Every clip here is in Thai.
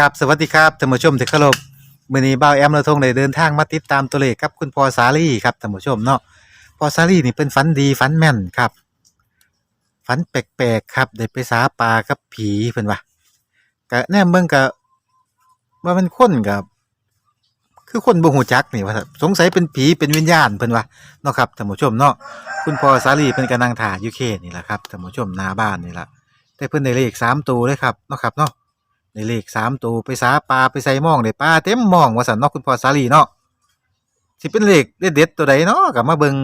กับสวัสดีครับท่านผู้ชมที่เคารพมื้อนี้บ่าวแอมเราทงได้เดินทางมาติดตามตัวเลขกับคุณพอสาลีครับท่านผู้ชมเนาะพอสาลีนี่เป็นฝันดีฝันแม่นครับฝันแปลกๆครับได้ไปสาปลากับผีเพิ่นว่าก็แน่เบิ่งก็ว่ามันคนกับคือคนบ่ฮู้จักนี่ว่าสงสัยเป็นผีเป็นวิญญาณเพิ่นว่าเนาะครับท่านผู้ชมเนาะคุณพอสาลีเพิ่นก็นั่งถ่ายอยู่เขตนี่แหละครับท่านผู้ชมหน้าบ้านนี่ล่ะแต่เพิ่นได้เลขสามตัวเลยครับเนาะครับเนาะ ได้เลขสามตัวไปสาปลาไปใส่หมองได้ปลาเต็มหมองว่าสันเนอกคุณพ่อสาลีเนาะสิเป็นเลขเด็ดๆตัวใดเนาะกับมาเบิง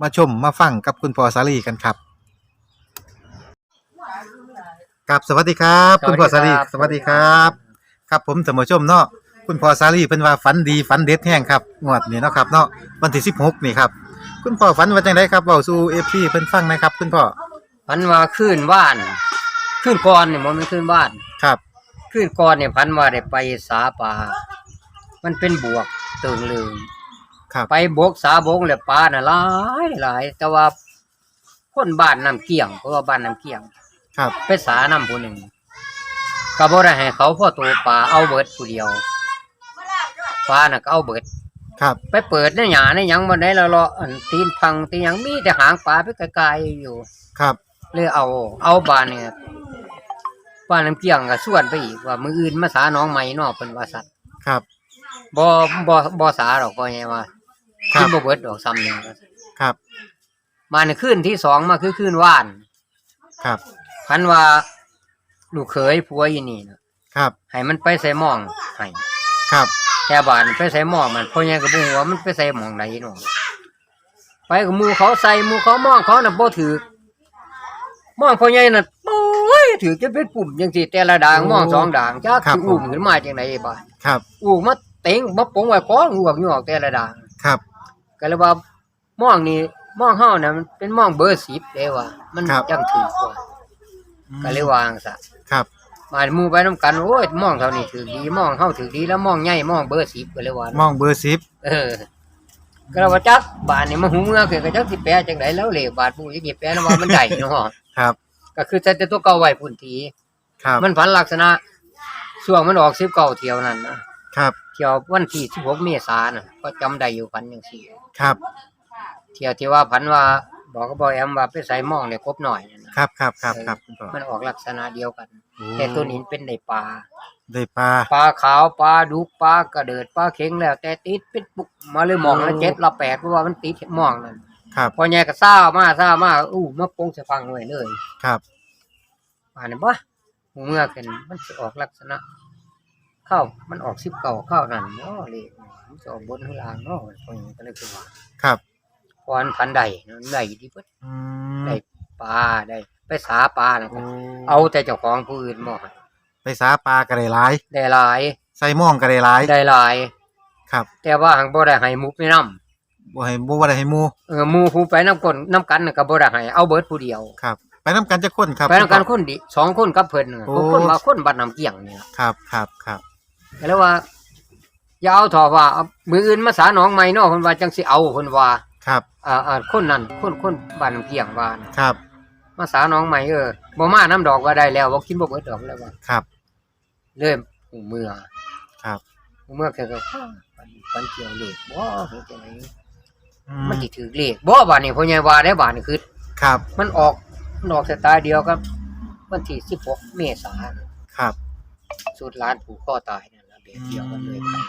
มาชมมาฟังกับคุณพ่อสาลีกันครับกับสวัสดีครับ คุณพ่อสาลีสวัสดีครับ ครับผมท่านผู้ชมเนาะคุณพ่อสาลีเพิ่นว่าฝันดีฝันเด็ดแห้งครับงวดนี้เนาะครับเนาะวันที่16นี่ครับคุณพ่อฝันว่าจังไดครับเว้าสู่ FC เพิ่นฟังหนะครับ คุณพ่อพันว่าขึ้นบ้านขึ้นก่อนเนี่ยมันไม่ขึ้นบ้านครับ ขึ้นก่อนเนี่ยพันว่าได้ไปสาป่ามันเป็นบวกเติงลืมครับ ไปบกสาบกเลยปลาน่ะหลายหลาย แต่ว่าคนบ้านน้ำเกี่ยงเพราะว่าบ้านน้ำเกี่ยง ครับ ไปสาน้ำผู้หนึ่งก็บ่ได้ให้เขาพ่อตัวปลาเอาเบิดผู้เดียวปลาน่ะก็เอาเบิด ครับ ไปเปิดในหยาในหยังบ่ได้แล้วเลาะอันตีนพังตีนหยังมีแต่หางปลาไปไกลๆอยู่ ครับ เลยเอา เอาบานเนี่ย บ้านน้ำเกี่ยงก็ส่วนไปอีกว่ามืออื่นมาสาน้องใหม่เนอกเป็นว่าสัตว์ครับ บ่บ่บ่สาหรอกบ่ไงว่าครัขึ้บนบ่เบิดดอกซ้ำเนี่ยครับ มาในคืนที่สองมาคือคืนว่าน ครับ พันว่าลูกเขยผัวอีนี่นะครับ ให้มันไปใส่หม่องให้ครับ แต่บ้านไปใส่หม่องมันพ่อใหญ่ก็บ่ฮู้ว่ามันไปใส่หม่องใดเนาะไปกับหมู่เขาใส่หมู่เขาหม่องเขาน่ะบ่ถือหม่องพ่อใหญ่น่ะโอ้ ยถือจะเป็นปุ่มจังซี่แต่ละด่างหม่องสองด่างจักสิอุ้มขึ้นมาจังไดบ่าครับอูกมาเต็งมาปงไว้ก้องอูกอยู่ออกแต่ละด่างครับ ก็เลยว่าม่องนี่ม่องเฮาน่ะมันเป็นม่องเบอร์10เด้ว่า มันครับ จังถือกว่าก็เลยวางซะครับมาหมู่ไปนํกันโอ้ยม่องเท่านี้ถือดีม่องเฮาถือดีแล้วม่องใหญ่ม่องเบอร์10ก็เลยว่ามองเบอร์สิบเออก็เลยว่าจักบาดนี่มาหูเมื่อคือก็จักสิแปลจังไดแล้วเลขบาดผู้สิแปลนะว่ามันได้เนาะ ครับ ก็คือแต่ตัวเก่าไว้พุ่นทีครับมันพันลักษณะช่วงมันออก19เที่ยวนั้นนะครับเที่ยววันที่16เมษายนน่ะก็จำได้อยู่พันจังซี่ครับเที่ยวที่ว่าพันว่าบอกก็บอกแอมว่าไปใส่หม่องเนี่ยครบหน่อยนั่นนะครับครับครับครับคุณพ่อมันออกลักษณะเดียวกันโอ้แต่ตัวนี้เป็นในปลาได้ปลาปลาขาวปลาดุกปลากระเดิดปลาเข็งแล้ว แต่ติดเป็นปุกมาเลยหมองละเจ็ดละแปดเพราะว่ามันติดหมองนั่น ครับพอแย่ก็ซ่ามาซ่ามาอู้มาโปงสะฟังไว้เลยครับป่านนี้บ่หูเมื่อกันมันจะออกลักษณะ เข้ามันออกสิบเก่าเข้านั่นเนาะเลยมันจะออกบนข้างล่างเนาะตรงนี้ก็เลยคือว่าครับพรพันใดนั่นใดที่เพิ่นอืมได้ปลาได้ไปสาปลานะคโอ้รับเอาแต่เจ้าของผู้อื่นบ่ให้ไปสาปลาก็ได้หลายได้หลาย ใส่หม่องก็ได้หลายได้หลาย ครับ แต่ว่าหังบ่ได้ให้หมุกไปนํ บ่ให้บ่ว่าได้ให้หมู่เออหมู่ผู้ไปนํกนนํกันน่ะก็บ่ได้ให้เอาเบิดผู้เดียว ครับ ไปนํกันจักคนครับ ไปนํกันคนดิสองคนกับเพิ่นน่ะโอ้พวกคนมาคนบ้านน้ำเกี่ยงเนี่ยครับครับครับก็เลยว่า อย่าเอาถอว่าเอามืออื่นมาสาหนองใหม่เนาะเพิ่นว่าจังสิเอาเพิ่นว่าครับอ่าอ่าคนนั้นคนคนบ้านน้ำเกี่ยงว่านะครับมาสาหนองใหม่เออบ่มาน้ำดอกว่าได้แล้วบ่กินบ่เบิดดอกแล้วว่า ครับ เริ่มหูเมื่อครับ หูเมื่อแค่ก็ปันปันเกี่ยวเลขบ่เฮ็ดจังไดอื มันสิถือเลขบ่บาดนี้พ่อใหญ่ว่าได้บาดนี้คือ ครับ มันออกมันออกสไตล์เดียวกับวันที่16เมษายนครับ สุดร้านผูกคอตายนั่นล่ะแบบเดียวกันเลยครับ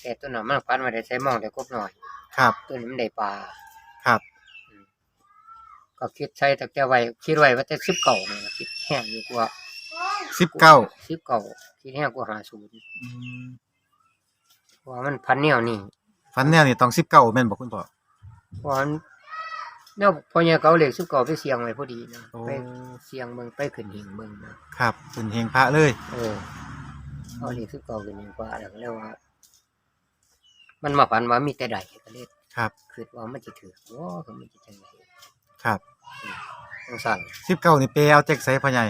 แต่ตัวนั้นมันพันมาได้ใช้มองแต่กบหน่อย ครับ ตัวนี้มันได้ปลาครับ ก็คิดใช้แต่แกไว้คิดไว้ว่าแต่10เก่านี่นะคิดแห้งอยู่กว่าสิบเก้า10เก่าคิดแห้งกว่า50อืมเพราะว่ามันพันแนวนี่ ฟันแนวนี่ต้องสิบเก้าแม่นบ่คุณพ่อเพราะว่ามันแนวพอเนี่ยเก่าเหล็ก10เก่าไปเสียงไว้พอดีนะโอ้ ไปเสียงเบิ่งไปขึ้นหิงเบิ่งนะครับเป็นเฮงพระเลย เออเอาเหล็ก10เก่าขึ้นหิงกว่าแล้วก็เรียกว่า มันมาพันว่ามีแต่ใดก็เลยครับ คิดว่ามันจะถือว่าคือมันจะจังไดครับจังซั่นสิบเก้านี่เปเอาแจ็คใส่พ่อใหญ่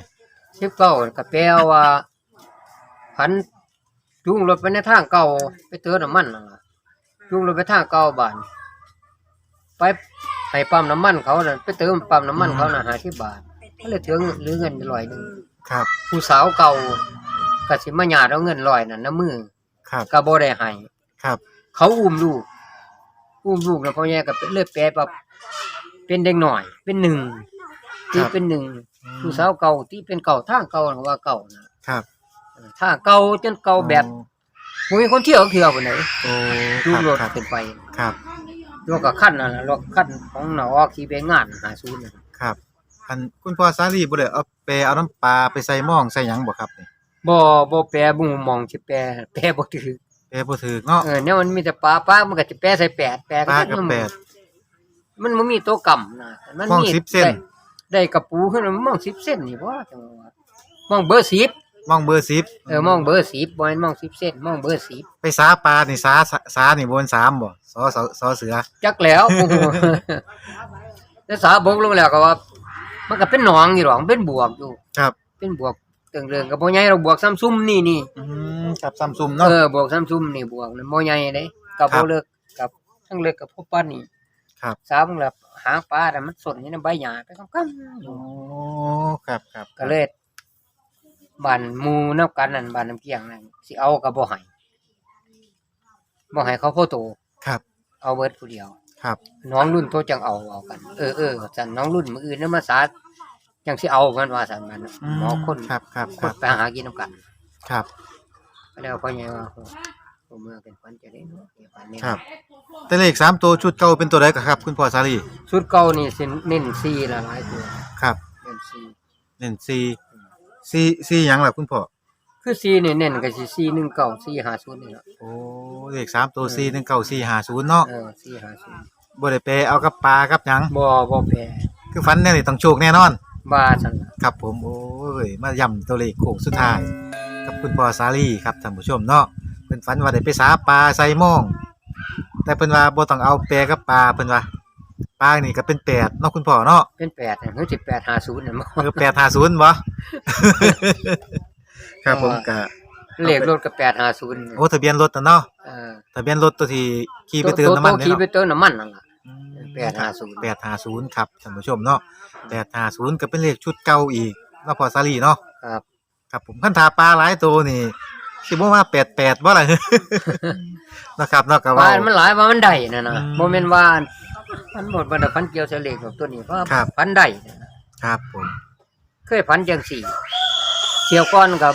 สิบเก้าก็แปลว่าพันจุงรถไปในทางเก่าไปเติมน้ำมันนั่นล่ะ จุงรถไปทางเก่าบ้านไปให้ปั๊มน้ำมันเขาน่ะไปเติมปั๊มน้ำมันเขาน่ะห้าสิบบาทก็เลยถึงเหลือเงินร้อยหนึ่งครับ ผู้สาวเก่าก็สิมาญาติเอาเงินร้อยนั่นน้ำมือครับ ก็บ่ได้ให้ครับ เขาอุ้มลูก อุ้มลูกแล้วพ่อแย่ก็เป็นเลยแปลปั๊บเป็นเด็กหน่อย เป็นหนึ่งที่เป็นหนึ่งผู้สาวเก่าที่เป็นเก่าทางเก่าน่ะว่าเก่านะครับเออทางเก่าจนเก่าแบบ บ่มีคนเที่ยวเที่ยวไปไหนโอ้ดูครับรถครับขึ้นไปครับรถก็ขั้นนั่นล่ะรถขั้นของหนอขี่ไปงานหาซูนน่ะครับ อันคุณพ่อสาลีบ่ได้เอาไปเอาน้ำปลาไปใส่หม้องใส่หยังบ่ครับนี่บ่บ่แปลบ่ฮู้มองสิแปลแปลบ่ถือแปบ่ถูกเนาะเออเนี่ยมันมีแต่ปลาปลามันก็จะแปลใส่แปดแปลปลากับมันแปดมันบ่มีตัวกำนะมันมองมี10เส้นได้ได้กระปูขึ้นมามันมอง10เส้นนี่บ่จังว่ามองเบอร์10ห ม้องเบอร์10เออมองเบอร์10บ่แม่นมอง10เส้นมองเบอร์10ไปสาปลานี่สาสาสานี่บ่เป็นสามบ่สอสอสอเสือ จักแล้วโอ้โหแต่สาบกลงแล้วก็ว่า มันก็เป็นหนองอยู่หรอกเป็นบวกอยู่ครับ เป็นบวกเติงเรื่องก็บ่ใหญ่เราบวกซ้ำซุ่มนี่นี่อืมกับซัมซุมเนาะ เออบวกซ้ำซุ่มนี่บวกนั่นบ่ใหญ่เด้กับครับ่บเลิกกับทั้งเลิกกับพวกป้านนี่ครับ สามแล้วหางปลาแต่ะมันสนอยู่ในใบหญ้าไปกำกันอยู่โอ้ครับครับก็เลย บ้านหมู่นับกันนั่นบ้านน้ำเกียงนั่นสิเอาก็บ่ให้บ่ให้เขาโพโตครับ เอาเบิดผู้เดียว ครับ น้องรุ่นโตจังเอาเอากัน เออเออสันน้องรุ่นมื้ออื่นนำมาสาจังสิเอากันว่าสันมันหมอคนครับครับคครันบไปหากินนำกันครับก็แล้วพ่อใหญ่ว่าโอ้โหเมื่อเป็นฝันจะได้เนาะเนี่ยฝันนี้ครับ แต่เลขสามตัวชุดเก่าเป็นตัวใดก็ครับ คุณพ่อสาลีชุดเก่านี่สิเน้นซีละหลายตัวครับ เน้นซีเน้นซี ซีซีหยังล่ะคุณพ่อคือซีนี่เน้นก็สิซี19 450นี่ล่ะโอ้เลขสามตัวซีหนึ่งเก้าสี่ห้าศูนย์เนาะเออ450บ่ได้ไปเอากับปลากับหยังบ่บ่แพ้คือฟันแน่นี่ต้องโชคแน่นอนบ้าซั่นล่ะครับผมโอ้ยมาย่ำตัวเลขโค้งสุดท้ายกับคุณพ่อสาลีครับท่านผู้ชมเนาะเพิ่นฝันว่าได้ไปสาปลาใส่หม้อง แต่เพิ่นว่าบ่ต้องเอาแปรกับปลาเพิ่นว่า ปลานี่ก็เป็นแปดเนาะคุณพ่อเนาะเป็น8เนี่ยคือสิ850นั่นบ่เออแปดห้าศูนย์บ่ ครับผมก็เลขรถก็850โอ้ทะเบียนรถน่ะเนาะเออทะเบียนรถตัวที่ขี่ไปเติมน้ำมันตัวเนี่ยขี่เนาะ ไปเติมน้ำมันนั่นล่ะอืม850แปดห้าศูนย์ครับท่านผู้ชมเนาะแปดห้าศูนย์ก็เป็นเลขชุดเก่าอีกเนาะพอสาลีเนาะครับครับผมคันทาปลาหลายตัวนี่สิบ่ว่าแปดแปดบ่ล่ะ นะครับเนาะก็ว่า ว่ามันหลายว่ามันได้นั่นน่ะอืมบ่แม่นว่า มันหมดบ่ได้พันเกี่ยวเสเลขดอกตัวนี้เพราะครับพันได้นั่นน่ะครับผม เคยพันจังสี่เที่ยวก่อนกับ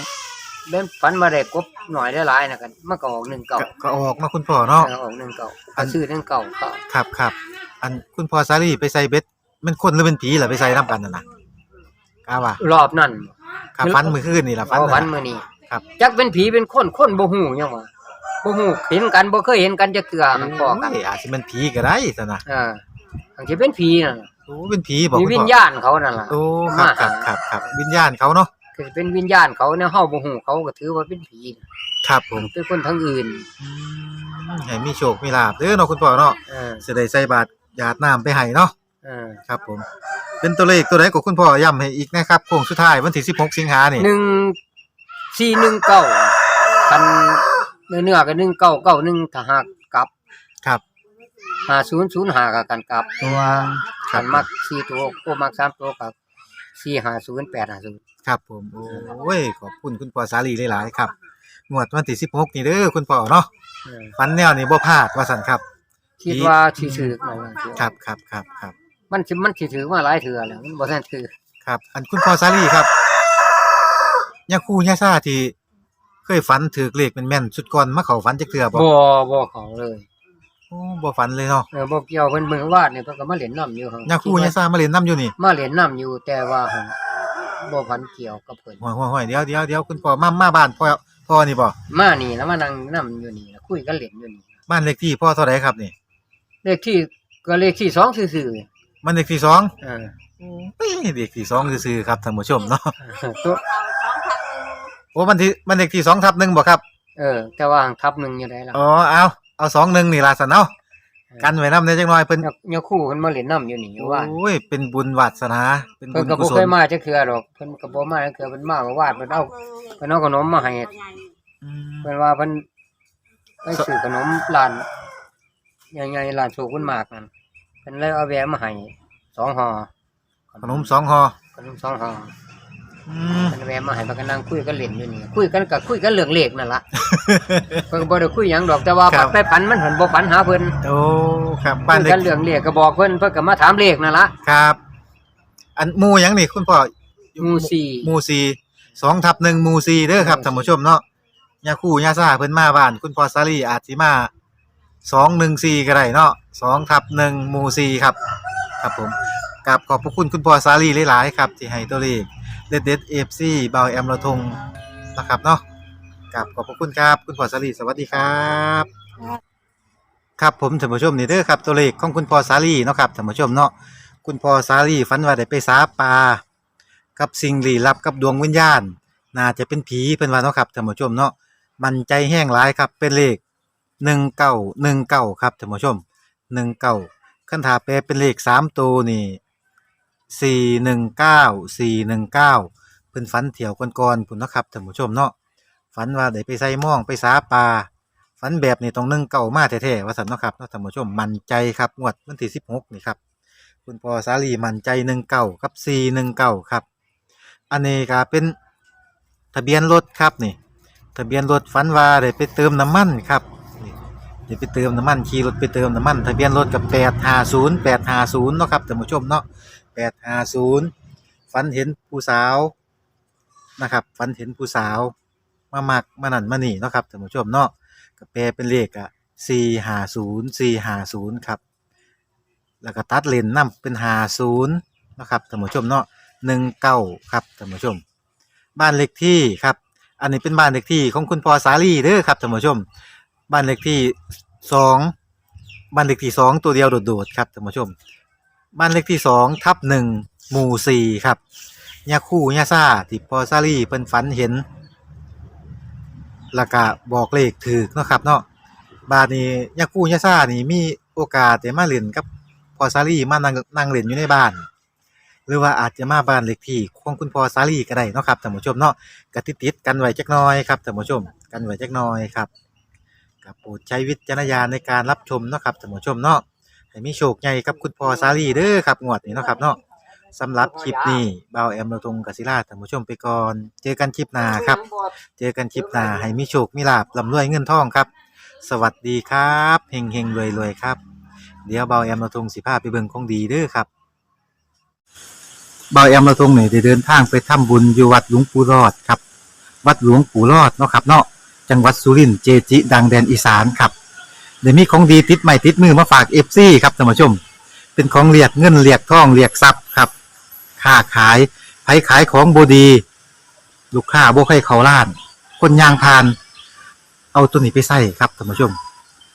เล่นพันมาได้กบหน่อยได้หลายนะกันมันก็ออก1เก่าก็ก็ออกมาคุณพ่อเนาะออก1เก่าก็ซื้อ1เก่าก็ครับครับอันคุณพ่อสาลีไปใส่เบ็ดมันคนหรือเป็นผีล่ะไปใส่นํกันน่ะนะกาว่ารอบนั้นครับฟันมื้อคืนนี่ล่ะฟันเอาพันน่ะมื้อนี้ครับ จักเป็นผีเป็นคนคนบ่ฮู้หยังว่า บ่ฮู้เห็นกันบ่เคยเห็นกันจักเทื่อมันพอกันโยอาจสิเป็นผีก็ได้ซะนะเอออันที่เป็นผีนั่นน่ะโอ้เป็นผีบอกมีคุณวิพ่ญอญาณเขานั่นล่ะ โอ้ครับครับครับครับวิญญาณเขาเนาะคือเป็นวิญญาณเขาเนี่ยเฮาบ่ฮู้เขาก็ถือว่าเป็นผีน่ะครับผมเป็นคนทางอื่นอืมให้มีโชคมีลาภเด้อเนาะคุณพ่อเนาะเออสิได้ใส่บาตรหยาดน้ำไปให้เนาะเออครับผม เป็นตัวเลขตัวไหนของคุณพ่อย้ำให้อีกนะครับโค้งสุดท้ายวันที่16สิงหานี่หนึ่งสี่หนึ่งเก้าคัน เนื้อเนื้อกันหนึ่งเก้าเก้าหนึ่งถ้าหากกลับครับ หาศูนย์ศูนย์หากับกันกลับ ตัวครักับนมักสี่ตัวโอ้มักสามตัวกับสี่หาศูนย์แปดหาศูนย์ครับผม โอ้ย ขอบคุณคุณพ่อสาลีหลายๆครับ งวดวันที่16นี่เด้อคุณพ่อเนาะเออฟันแนวนี่บ่พลาดว่าซั่นครับ คิดว่าสิถือนั่นล่ะครับครับครับครับ มันสิมันสิถือมาหลายเถื่อแล้วมันบ่ทันถือครับ อันคุณพ่อสาลีครับยาคูยาซ่าที่ เคยฝันถือเลขแม่นๆสุดก่อนมาเข้าฝันจักเทื่อบ่บ่บ่เขาเลยโอ้บ่ฝันเลยเนาะเออบ่เกี่ยวเพิ่นเบิ่งวาดเนี่ยเพิ่นก็มาเล่นน้ำอยู่หั่นยาคูยาซ่ามาเล่นน้ำอยู่นี่มาเล่นน้ำอยู่แต่ว่าหั่นบ่พันเกี่ยวกับเพิ่นห่วยๆๆเดี๋ยวเดี๋ยวเดี๋ยวคุณพ่อมามาบ้านพ่อพ่อนี่บ่มานี่แล้วมานั่งน้ำอยู่นี่แล้วคุยกันเล่นอยู่นี่บ้านเลขที่พ่อเท่าไหร่ครับนี่เลขที่ก็เลขที่สองซื่อบ้านเลขที่สองๆเออ เอ้ยเลขที่สองซื่อๆครับท่านผู้ชมเนาะ ตัว โอ้บ้านที่บ้านเลขที่สองทับหนึ่งบ่ครับ เออ แต่ว่าทับหนึ่งอยู่ได้ละอ๋อเอาเอาสองหนึ่งนี่ล่ะสันเนาะกันไว้นำได้จักหน่อยเพิ่นยกยกคู่เพิ่นมาเล่นน้ำอยู่นี่อยู่ว่าโอ้ยเป็นบุญวาสนาเป็นเพิ่บุนญก็กุบ่ศเคลยมาจักเทื่อดอกเพิ่นก็บ่มาจักเทื่อเพิ่นมาว่าวาดเพิ่นเอาเพิ่นเอาขนมมาให้อืมเพิ่นว่าเพิ่นไปซื้อขนมร้านใหญ่ๆร้านโชกุนมากนั่นเพิ่นเลยเอาแหวนมาให้สองห่อขนมสองห่อขนมสองห่อ อืมมันแวะมาให้มันก็นั่งคุยกันเล่นอยู่นี่คุยกันก็คุยกันเรื่องเลขนั่นล่ะ เพิ่นก็บ่ได้คุยหยังดอกแต่ว่าครับไปฝันมันเพิ่นบ่ฝันหาเพิ่นโอ้ครับคุบ้านยเล็กักนเรื่องเลขก็บอกเพิ่นเพิ่นก็มาถามเลขนั่นล่ะครับ อันหมูหยังนี่คุณพ่อหมู่สี่ หมูซีสองทับหนึ่งหมูซีเด้อครับท่านผู้ชมเนาะยาคู่ยาซ่าเพิ่นมาบ้าน คุณพ่อซารีอาจสิมาสองหนึ่งซีก็ได้เนาะสองทับหนึ่งหมูซีครับ ครับผมกับขอบพระคุณคุณพ่อซารีหลายๆครับ ที่ให้ตัวเลข เด็ดเด็ดเอฟซีเบาแอมเราทงนะครับเนาะกับขอบพระคุณครับคุณพอซารีสวัสดีครับครับผมท่านผู้ชมนี่เด้อครับตัวเลขของคุณพอสาลีเนาะครับท่านผู้ชมเนาะคุณพอสาลีฝันว่าได้ไปสาปลากับสิ่งลี้ลับกับดวงวิญญาณ น่าจะเป็นผีเพิ่นว่าเนาะครับท่านผู้ชมเนาะมันใจแห้งหลายครับเป็นเลข1919ครับท่านผู้ชม19คันถาแปลเป็นเลข3ตัวนี่ 419 419เพิ่นฝันเที่ยวก่อนๆพุ่นเนาะครับท่านผู้ชมเนาะฝันว่าได้ไปใส่หม่องไปสาปลาฝันแบบนี้ต้องนึ่งเก่ามาแท้ๆว่าสันเนาะครับเนาะท่านผู้ชมมั่นใจครับงวดวันที่สิบหกนี่ครับคุณพ่อสาลีมั่นใจหนึ่งเก่ากับสี่หนึ่งเก่าครับ อันนี้ก็เป็นทะเบียนรถครับนี่ ทะเบียนรถฝันว่าได้ไปเติมน้ำมันครับนี่ได้ไปเติมน้ำมันขี่รถไปเติมน้ำมัน ทะเบียนรถกับแปดห้าศูนย์แปดห้าศูนย์เนาะครับท่านผู้ชมเนาะ แปดห้าศูนย์ฝันเห็นผู้สาวนะครับฝันเห็นผู้สาวมามักมานั่นมานี่เนาะครับท่านผู้ชมเนาะก็แปลเป็นเลขอะสี่ห้าศูนย์สี่ห้าศูนย์ครับ แล้วก็ตัดเลนนํเป็นห้าศูนย์นะครับท่านผู้ชมเนาะหนึ่งเก้าครับท่านผู้ชม บ้านเลขที่ครับ อันนี้เป็นบ้านเลขที่ของคุณพ่อสาลีเด้อครับท่านผู้ชม บ้านเลขที่สองบ้านเลขที่สองตัวเดียวโดดๆครับท่านผู้ชม บ้านเลขที่สองทับหนึ่งหมู่สี่ครับยาคู่ยาซาที่พอสาลีเพิ่นฝันเห็นแล้วก็บอกเลขถูกเนาะครับเนาะบาดนี้ยากู้ยาซานี่มีโอกาสได้มาเล่นกับพอซารีมานั่งนั่งเล่นอยู่ในบ้าน หรือว่าอาจจะมาบ้านเลขที่ของคุณพอซารีก็ได้เนาะครับท่านผู้ชมเนาะก็ติดกันไว้จักหน่อยครับท่านผู้ชมกันไว้จักหน่อยครับกับโปรดใช้วิจารณญาณในการรับชมเนาะครับท่านผู้ชมเนาะ ให้มีโชคใหญ่กับคุณพ่อซารีเด้อครับงวดนี้เนาะครับเนาะสำหรับคลิปนี้เบาแอมเราตงกศิลาท่านผู้ชมไปก่อน เจอกันคลิปหน้าครับ เจอกันคลิปหน้าให้มีโชคมีลาบลำรวยเงินทองครับ สวัสดีครับเฮงเฮงรวยรวยครับ เดี๋ยวเบาแอมเราทงสิพาไปเบิ่งของดีเด้อครับเบาแอมเราทงนี่ได้เดินทางไปทำบุญอยู่วัดหลวงปู่รอดครับ วัดหลวงปู่รอดเนาะครับเนาะจังหวัดสุรินทร์เจจิ ดังแดนอีสานครับ เดี๋ยวมีของดีติดใหม่ติดมือมาฝากเอฟซีครับท่านผู้ชม เป็นของเรียกเงินเรียกทองเรียกทรัพย์ครับค้าขายไผขายของบดี ลูกค้าบ่ใครเขาล้าน คนยางพาน เอาตัวนี้ไปใส่ครับท่านผู้ชม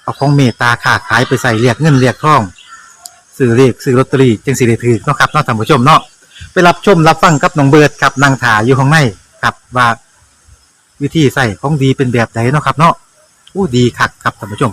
เอาของเมตตาค้าขายไปใส่เรียกเงินเรียกทองซื้อเรียกซื้อลอตเตอรี่จึงสิได้ถือเนาะครับเนาะท่านผู้ชมเนาะไปรับชมรับฟังกับน้องเบิร์ดครับนางถาอยู่ข้างในครับว่าวิธีใส่ของดีเป็นแบบไหนเนาะครับเนาะอู้ดีคักครับท่านผู้ชม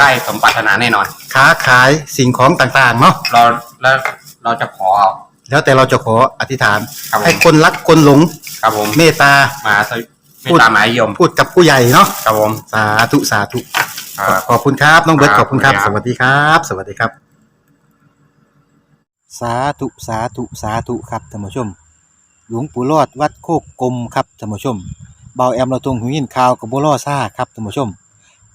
ได้สมปรารถนาแน่นอน ค้าขายสิ่งของต่างๆเนาะเราแล้วเราจะขอเอา แล้วแต่เราจะขออธิษฐาน ครับผม ให้คนรักคนหลงครับผมเมตตา มาสวิไม่ตามหมายยมพูดกับผู้ใหญ่เนาะครับผมสาธุสาธุครับ ขอบคุณครับน้องเบิร์ตคขรับอบคุณครับขอบสคุณครับวัสดีครับ สวัสดีครับ สาธุสาธุสาธุครับท่านผู้ชม หลวงปู่รอดวัดโคกกลมครับท่านผู้ชมเบาแอมเราตรงหูยินข่าวกับบัวล่อซ่าครับท่านผู้ชม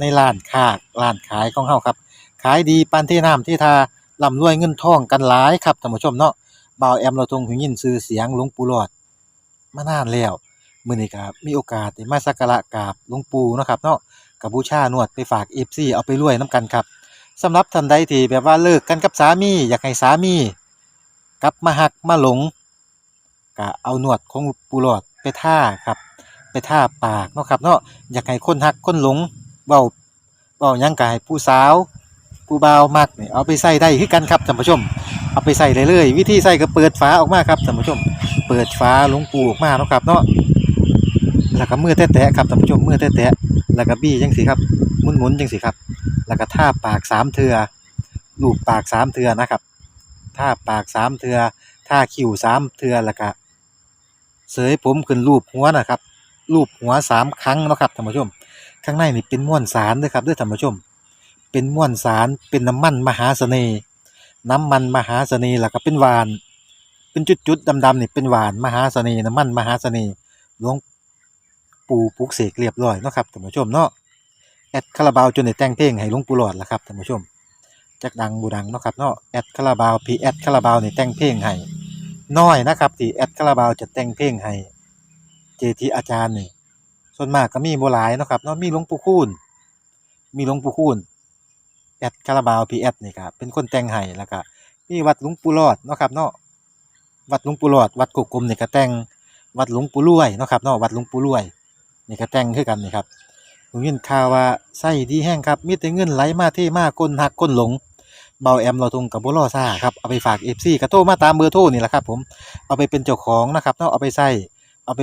ในร้านค้าร้านขายของเฮาครับ ขายดีปานที่น้ำที่ทาร่ำรวยเงินทองกันหลายครับท่านผู้ชมเนาะบ่าวแอมเราทงหูยินชื่อเสียงหลวงปู่หลอดมานานแล้วมื้อนี้ก็มีโอกาสได้มาสักการะกราบหลวงปู่เนาะครับเนาะกับบูชานวดไปฝาก FC เอาไปรวยนํกันครับสำหรับท่านใดที่แบบว่าเลิกกันกับสามี อยากให้สามีกลับมาหักมาหลงก็เอาหนวดของปูหลอดไปท่าครับ ไปท่าปากเนาะครับเนาะอยากให้คนหักคนหลง เบาเบายังกายผู้สาวผู้บ่าวมักนี่เอาไปใส่ได้คือกันครับท่านผู้ชม เอาไปใส่ได้เลยวิธีใส่ก็เปิดฝาออกมาครับท่านผู้ชม เปิดฝาหลวงปูออกมาเนาะครับเนาะแล้วก็มือแตะๆครับท่านผู้ชมมือแตะๆแล้วก็บี้จังสิครับหมุนๆจังสิครับ แล้วก็ท่าปากสามเทือลูบปากสามเทือนะครับท่าปากสามเทือท่าคิ้วสามเทือแล้วก็เสยผมขึ้นรูปหัวนะครับรูปหัวสามครั้งเนาะครับท่านผู้ชม ข้างในนี่เป็นม้วนสารเด้วยครับด้วยท่านผู้ชม เป็นม้วนสารเป็นน้ำมันมหาเสน่ห์น้ำมันมหาเสน่ห์แล้วก็เป็นหวาน เป็นจุดๆดำๆนี่เป็นหวานมหาเสน่ห์น้ำมันมหาเสน่ห์หลวงปู่ปลุกเสกเรียบร้อยเนาะครับท่านผู้ชมเนาะแอดคาราบาวจนได้แต่งเพลงให้หลวงปู่หลอดละครับท่านผู้ชมจักดังบูดังเนาะครับเนาะแอดคาราบาวพีแอดคาราบาวนี่แต่งเพลงให้น้อยนะครับที่แอดคาราบาวจะแต่งเพลงให้เจทีอาจารย์นี่ ส่วนมากก็มีบ่หลายเนาะครับเนาะมีหลวงปู่คูณมีหลวงปู่คูณแอดคาราบาวพีแอดนี่ครับเป็นคนแต่งให้แล้วก็มีวัดหลวงปู่รอดเนาะครับเนาะวัดหลวงปู่รอด วัดกกกลมนี่ก็แต่งวัดหลวงปู่รวยเนาะครับเนาะวัดหลวงปู่รวยนี่ก็แต่งคือกันนี่ครับผมยินข่าวว่าไส้ดีแห้งครับมีแต่เงินไหลมาเทมาก้นหักก้นหลงเบาแอมเราทงกับบุรอซ่าครับเอาไปฝากเอฟซีกระโทมาตามเบอร์โทรนี่แหละครับผมเอาไปเป็นเจ้าของนะครับเนาะเอาไปใส่เอาไป